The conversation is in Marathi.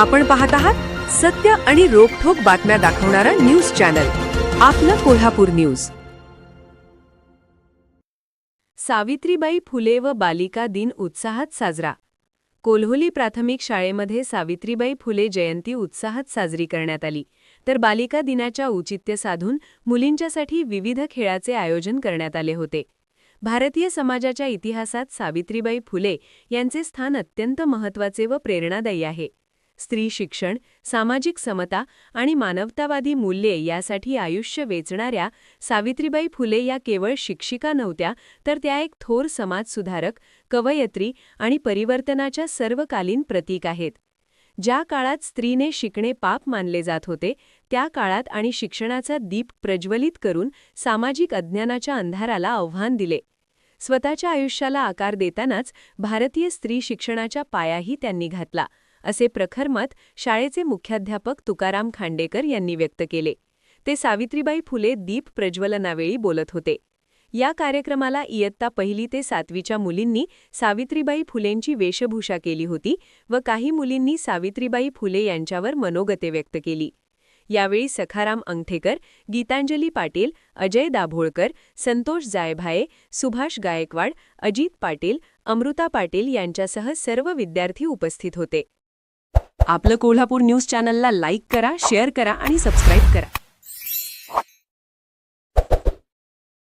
आपण पाहत आहात सत्य आणि रोखठोक बातम्या दाखवणारा न्यूज चॅनल. आपलं कोल्हापूर न्यूज. सावित्रीबाई फुले व बालिका दिन उत्साहात साजरा. कोल्होली प्राथमिक शाळेमध्ये सावित्रीबाई फुले जयंती उत्साहात साजरी करण्यात आली. तर बालिका दिनाच्या औचित्य साधून मुलींच्यासाठी विविध खेळाचे आयोजन करण्यात आले होते. भारतीय समाजाच्या इतिहासात सावित्रीबाई फुले यांचे स्थान अत्यंत महत्त्वाचे व प्रेरणादायी आहे. स्त्री शिक्षण सामाजिक समता आणि मानवतावादी मूल्ये यासाठी आयुष्य वेचणाऱ्या सावित्रीबाई फुले या केवळ शिक्षिका नव्हत्या तर त्या एक थोर समाजसुधारक कवयत्री आणि परिवर्तनाच्या सर्वकालीन प्रतीक आहेत. ज्या काळात स्त्रीने शिकणे पाप मानले जात होते त्या काळात आणि शिक्षणाचा दीप प्रज्वलित करून सामाजिक अज्ञानाच्या अंधाराला आव्हान दिले. स्वतःच्या आयुष्याला आकार देतानाच भारतीय स्त्री शिक्षणाच्या पायाही त्यांनी घातला. असे प्रखर मत शाळेचे मुख्याध्यापक तुकाराम खांडेकर यांनी व्यक्त केले. ते सावित्रीबाई फुले दीप प्रज्वलनावेळी बोलत होते. या कार्यक्रमाला इयत्ता पहिली ते सातवीच्या मुलींनी सावित्रीबाई फुलेंची वेशभूषा केली होती व काही मुलींनी सावित्रीबाई फुले यांच्यावर मनोगते व्यक्त केली. यावेळी सखाराम अंगठेकर गीतांजली पाटील अजय दाभोळकर संतोष जायभाये सुभाष गायकवाड अजित पाटील अमृता पाटील यांच्यासह सर्व विद्यार्थी उपस्थित होते. आपलं कोल्हापूर न्यूज चॅनलला लाईक करा शेअर करा आणि सबस्क्राईब करा.